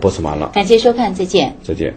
播送完了，感谢收看，再见。再见。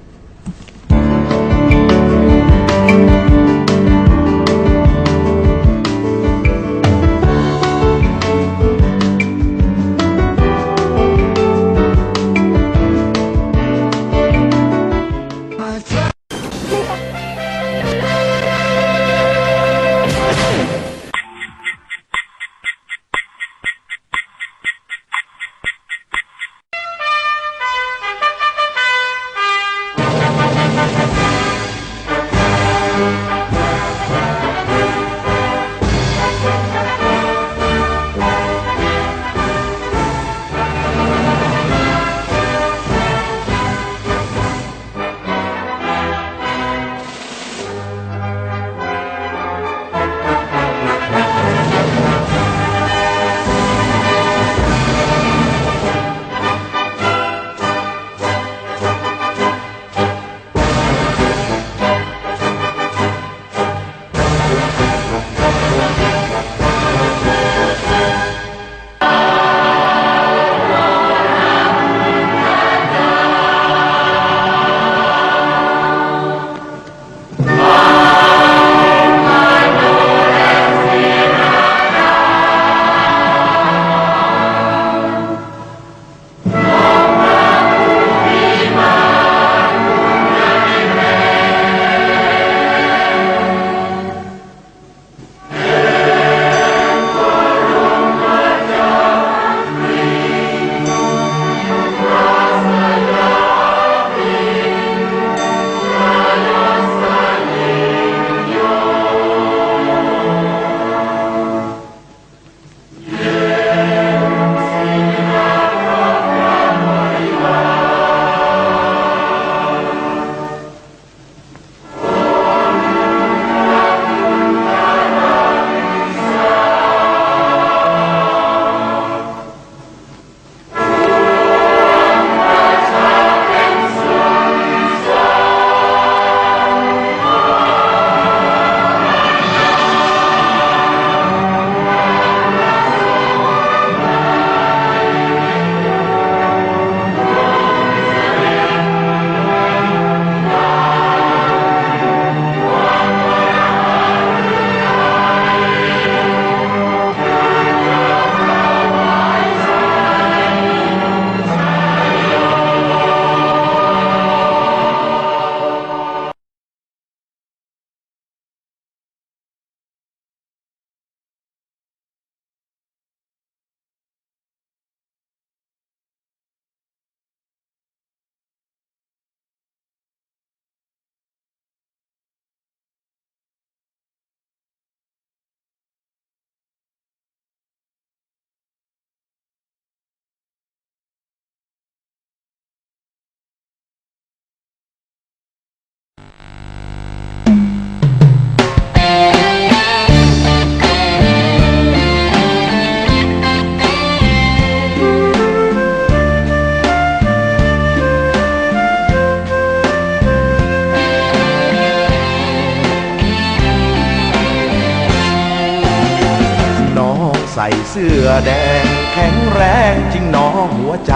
เสื้อแดงแข็งแรงจริงน้องหัวใจ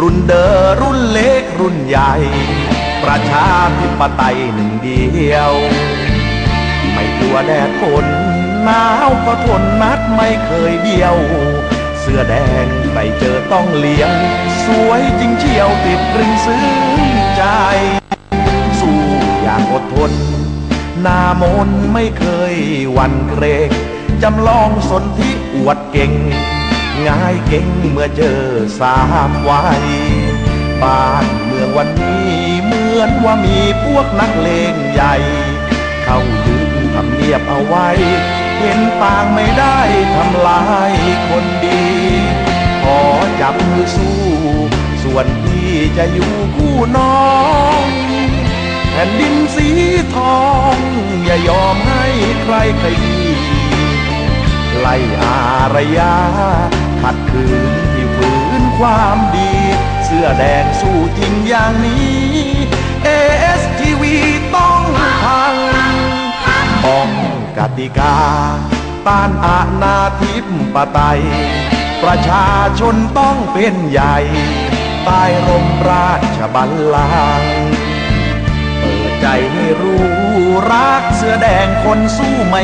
รุ่นเดอรุ่นเล็กรุ่นใหญ่ ประชาธิปไตยหนึ่งเดียว ไม่กลัวแดดฝนหนาวก็ทนนัดไม่เคยเดียว เสื้อแดงใครเจอต้องเลี้ยง สวยจริงเชียวติดรึงซึ้งใจ สู้อย่างอดทนนามนไม่เคยวันเกรงจำลองสนที่อ วดเก่งง่ายเก่งเมื่อเจอสามวัยบ้านเมืองวันนี้เหมือนว่ามีพวกนักเลงใหญ่ เข้ายึดทำเนียบเอาไว้ เห็นปางไม่ได้ทำลายคนดี ขอจับมือสู้ ส่วนพี่จะอยู่คู่น้องแผ่นดินสีทอง อย่ายอมให้ใครขยีารยาขัดขืนที่ฝืนความดี เสื้อแดงสู้จริงอย่างนี้ ASTV ต้องพังป้องกติกา ต้านอาณาธิปไตย ประชาชนต้องเป็นใหญ่ ใต้ร่มราชบัลลังก์เปิดใจให้รู้รักเสื้อแดงคนสู้ไม่